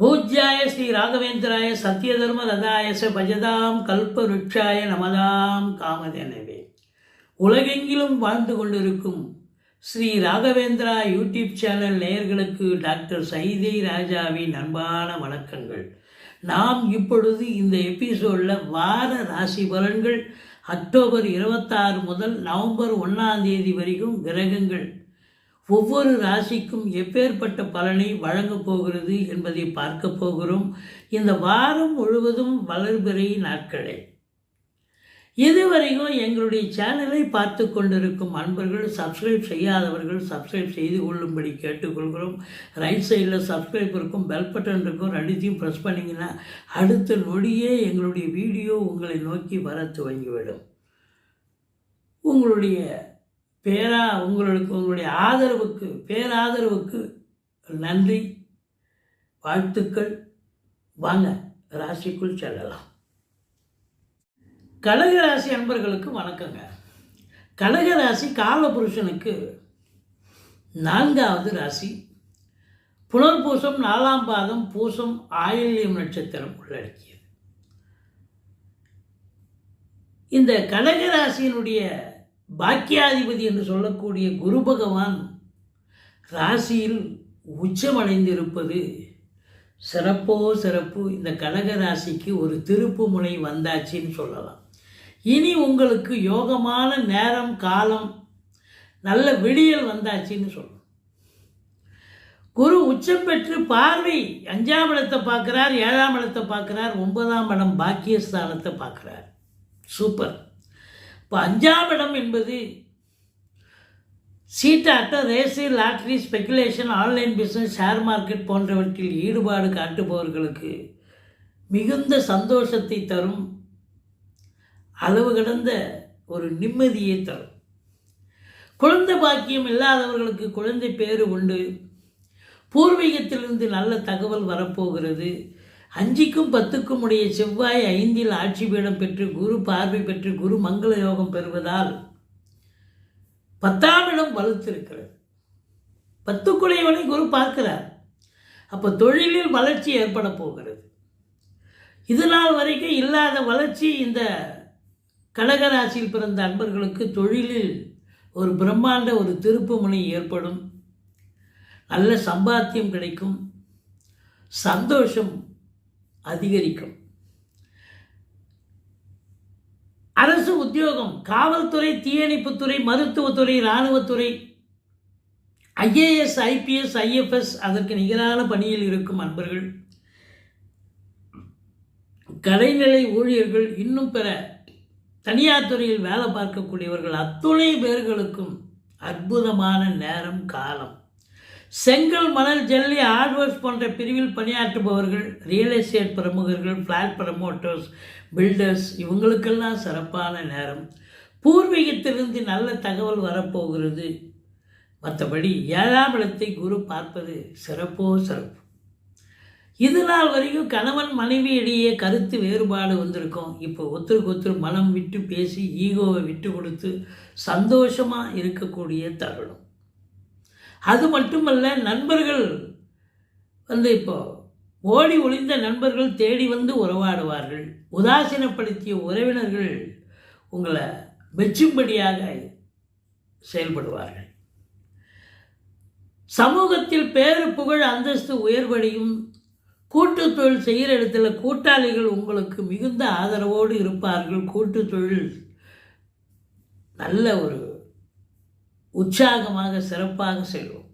பூஜ்யாய ஸ்ரீ ராகவேந்திராய சத்யதர்ம ரதாயச பஜதாம் கல்ப ருட்சாய நமதாம் காமதேனவே. உலகெங்கிலும் வாழ்ந்து கொண்டிருக்கும் ஸ்ரீ ராகவேந்திரா யூடியூப் சேனல் நேயர்களுக்கு டாக்டர் சைதை ராஜாவின் அன்பான வணக்கங்கள். நாம் இப்பொழுது இந்த எபிசோடில் வார ராசி பலன்கள் அக்டோபர் இருபத்தாறு முதல் நவம்பர் ஒன்றாம் தேதி வரைக்கும் கிரகங்கள் ஒவ்வொரு ராசிக்கும் எப்பேற்பட்ட பலனை வழங்கப் போகிறது என்பதை பார்க்க போகிறோம். இந்த வாரம் முழுவதும் வளர்பிறை நாட்களே. இதுவரைக்கும் எங்களுடைய சேனலை பார்த்து கொண்டிருக்கும் அன்பர்கள் சப்ஸ்கிரைப் செய்யாதவர்கள் சப்ஸ்கிரைப் செய்து கொள்ளும்படி கேட்டுக்கொள்கிறோம். ரைட் சைடில் சப்ஸ்கிரைப் இருக்கும் பெல் பட்டன் இருக்கும் ரெண்டுத்தையும் ப்ரெஸ் பண்ணிங்கன்னா அடுத்த நொடியே எங்களுடைய வீடியோ உங்களை நோக்கி வர துவங்கிவிடும். உங்களுடைய பேரா உங்களுக்கு உங்களுடைய ஆதரவுக்கு பேராதரவுக்கு நன்றி வாழ்த்துக்கள். வாங்க ராசிக்குள் செல்லலாம். கடகராசி அன்பர்களுக்கு வணக்கங்க. கடகராசி காலபுருஷனுக்கு நான்காவது ராசி. புனர்பூசம் நாலாம் பாதம் பூசம் ஆயில்யம் நட்சத்திரம் உள்ளடக்கியது. இந்த கடகராசியினுடைய பாக்கியாதிபதி என்று சொல்லக்கூடிய குரு பகவான் ராசியில் உச்சமடைந்திருப்பது சிறப்போ சிறப்பு இந்த கடக ராசிக்கு ஒரு திருப்பு முனை வந்தாச்சின்னு சொல்லலாம். இனி உங்களுக்கு யோகமான நேரம் காலம் நல்ல விடியல் வந்தாச்சின்னு சொல்லலாம். குரு உச்சம் பெற்று பார்வை அஞ்சாம் இடத்தை பார்க்குறார் ஏழாம் இடத்தை பார்க்குறார் ஒன்பதாம் இடம் பாக்கியஸ்தானத்தை பார்க்குறார். சூப்பர். இப்போ அஞ்சாம் இடம் என்பது சீட்டாட்ட race lottery speculation online business share market போன்றவற்றில் ஈடுபாடு காட்டுபவர்களுக்கு மிகுந்த சந்தோஷத்தை தரும் அளவு கடந்த ஒரு நிம்மதியை தரும். குழந்தை பாக்கியம் இல்லாதவர்களுக்கு குழந்தை பேறு உண்டு. பூர்வீகத்திலிருந்து நல்ல தகவல் வரப்போகிறது. அஞ்சுக்கும் பத்துக்கும் உடைய செவ்வாய் ஐந்தில் ஆட்சி பீடம் பெற்று குரு பார்வை பெற்று குரு மங்கள யோகம் பெறுவதால் பத்தாம் இடம் வலுத்திருக்கிறது. பத்துக்குடையவனை குரு பார்க்கிறார். அப்போ தொழிலில் வளர்ச்சி ஏற்பட போகிறது. இது நாள் வரைக்கும் இல்லாத வளர்ச்சி இந்த கடகராசியில் பிறந்த அன்பர்களுக்கு தொழிலில் ஒரு பிரம்மாண்ட ஒரு திருப்பு முனை ஏற்படும். நல்ல சம்பாத்தியம் கிடைக்கும். சந்தோஷம் அதிகரிக்கும். அரசு உத்தியோகம் காவல்துறை தீயணைப்புத்துறை மருத்துவத்துறை இராணுவத்துறை ஐஏஎஸ் ஐபிஎஸ் ஐஎஃப்எஸ் அதற்கு நிகரான பணியில் இருக்கும் அன்பர்கள் கலைநிலை ஊழியர்கள் இன்னும் பிற தனியார் துறையில் வேலை பார்க்கக்கூடியவர்கள் அத்துணை பேர்களுக்கும் அற்புதமான நேரம் காலம். செங்கல் மணல் ஜல்லி ஹார்ட்வேர்ஸ் போன்ற பிரிவில் பணியாற்றுபவர்கள் ரியல் எஸ்டேட் பிரமுகர்கள் ஃப்ளாட் ப்ரமோட்டர்ஸ் பில்டர்ஸ் இவங்களுக்கெல்லாம் சிறப்பான நேரம். பூர்வீகத்திலிருந்து நல்ல தகவல் வரப்போகிறது. மற்றபடி ஏழாம் இடத்தை குரு பார்ப்பது சிறப்போ சிறப்பு. இது நாள் வரைக்கும் கணவன் மனைவி இடையே கருத்து வேறுபாடு வந்திருக்கும். இப்போ ஒருத்தருக்கு ஒருத்தர் மனம் விட்டு பேசி ஈகோவை விட்டு கொடுத்து சந்தோஷமாக இருக்கக்கூடிய தருணம். அது மட்டுமல்ல நண்பர்கள் வந்து இப்போ ஓடி ஒளிந்த நண்பர்கள் தேடி வந்து உறவாடுவார்கள். உதாசீனப்படுத்திய உறவினர்கள் உங்களை மெச்சும்படியாக செயல்படுவார்கள். சமூகத்தில் பேரு புகழ் அந்தஸ்து உயர்வடையும் கூட்டு தொழில் செய்கிற இடத்துல கூட்டாளிகள் உங்களுக்கு மிகுந்த ஆதரவோடு இருப்பார்கள். கூட்டு தொழில் நல்ல ஒரு உற்சாகமாக சிறப்பாக செல்வோம்.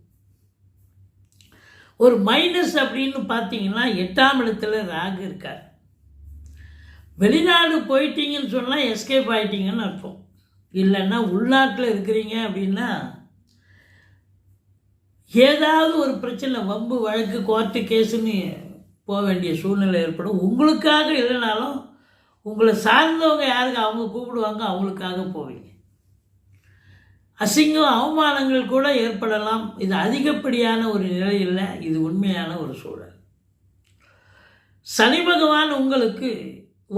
ஒரு மைனஸ் அப்படின்னு பார்த்தீங்கன்னா எட்டாம் இடத்துல ராகு இருக்கார். வெளிநாடு போயிட்டீங்கன்னு சொன்னால் எஸ்கேப் ஆகிட்டீங்கன்னு அர்த்தம். இல்லைன்னா உள்நாட்டில் இருக்கிறீங்க அப்படின்னா ஏதாவது ஒரு பிரச்சனை வம்பு வழக்கு கோர்ட்டு கேஸுன்னு போக வேண்டிய சூழ்நிலை ஏற்படும். உங்களுக்காக இல்லைனாலும் உங்களை சார்ந்தவங்க யாருக்கு அவங்க கூப்பிடுவாங்க அவங்களுக்காக போவீங்க. அசிங்கம் அவமானங்கள் கூட ஏற்படலாம். இது அதிகப்படியான ஒரு நிலை இல்லை இது உண்மையான ஒரு சூழல். சனி பகவான் உங்களுக்கு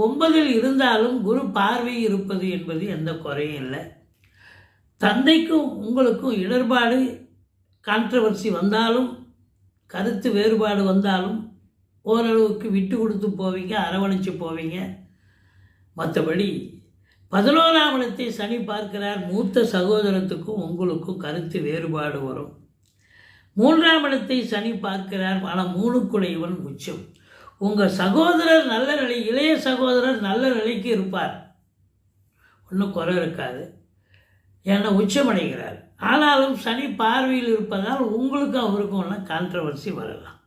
ஒன்பதில் இருந்தாலும் குரு பார்வை இருப்பது என்பது எந்த குறையும் இல்லை. தந்தைக்கும் உங்களுக்கும் இடர்பாடு கான்ட்ரவர்சி வந்தாலும் கருத்து வேறுபாடு வந்தாலும் ஓரளவுக்கு விட்டு கொடுத்து போவீங்க அரவணைச்சு போவீங்க. மற்றபடி பதினோராம் இடத்தை சனி பார்க்கிறார். மூத்த சகோதரத்துக்கும் உங்களுக்கும் கருத்து வேறுபாடு வரும். மூன்றாம் இடத்தை சனி பார்க்கிறார். ஆனால் மூணுக்குடையவன் உச்சம். உங்கள் சகோதரர் நல்ல நிலை இளைய சகோதரர் நல்ல நிலைக்கு இருப்பார். ஒன்றும் குறை இருக்காது. ஏன்னா உச்சமடைகிறார். ஆனாலும் சனி பார்வையில் இருப்பதால் உங்களுக்கும் அவருக்கும் ஒன்றும் கான்ட்ரவர்சி வரலாம்.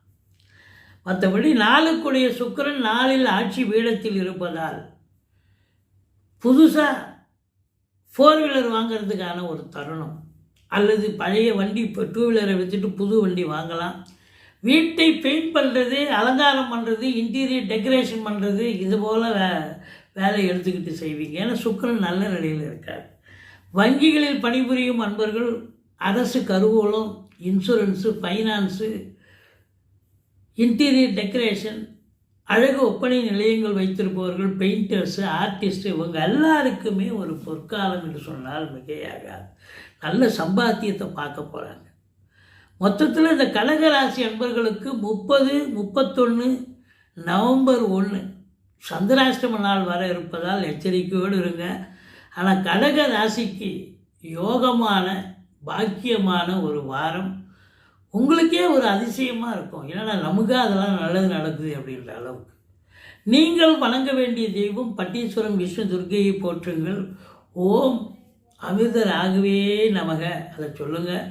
மற்றபடி நாளுக்குடைய சுக்கிரன் நாளில் ஆட்சி பீடத்தில் இருப்பதால் புதுசாக ஃபோர் வீலர் வாங்கிறதுக்கான ஒரு தருணம். அல்லது பழைய வண்டி இப்போ டூ வீலரை வச்சுட்டு புது வண்டி வாங்கலாம். வீட்டை பெயிண்ட் பண்ணுறது அலங்காரம் பண்ணுறது இன்டீரியர் டெக்கரேஷன் பண்ணுறது இது போல் வே வேலை எடுத்துக்கிட்டு செய்வீங்க. ஏன்னா சுக்கரன் நல்ல நிலையில் இருக்கார். வங்கிகளில் பணிபுரியும் அன்பர்கள் அரசு கருவூலம் இன்சூரன்ஸு ஃபைனான்ஸு இன்டீரியர் டெக்கரேஷன் அழகு ஒப்பனை நிலையங்கள் வைத்திருப்பவர்கள் பெயிண்டர்ஸு ஆர்டிஸ்ட் இவங்க எல்லாருக்குமே ஒரு பொற்காலம் என்று சொன்னால் மிகையாகாது. நல்ல சம்பாத்தியத்தை பார்க்க போகிறாங்க மொத்தத்தில் இந்த கடகராசி அன்பர்களுக்கு முப்பது முப்பத்தொன்று நவம்பர் ஒன்று சந்திராஷ்டம நாள் வர இருப்பதால் எச்சரிக்கையோடு இருங்க. ஆனால் கடக ராசிக்கு யோகமான பாக்கியமான ஒரு வாரம் உங்களுக்கே ஒரு அதிசயமாக இருக்கும். ஏன்னா நமக்கு அதெல்லாம் நல்லது நடக்குது அப்படின்ற அளவுக்கு. நீங்கள் வணங்க வேண்டிய தெய்வம் பட்டீஸ்வரம் விஷ்ணு துர்கையை போற்றுங்கள். ஓம் அமிர்தராகவே நமக. அதை சொல்லுங்கள்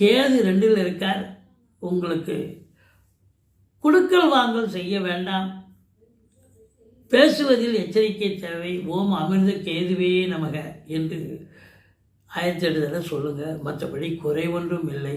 கேது ரெண்டில் இருக்கார். உங்களுக்கு குடுக்கல் வாங்கல் செய்ய வேண்டாம். பேசுவதில் எச்சரிக்கை தேவை. ஓம் அமிர்த கேதுவே நமக என்று ஆயிரத்தி எட்டு சொல்லுங்கள் மற்றபடி குறை ஒன்றும் இல்லை.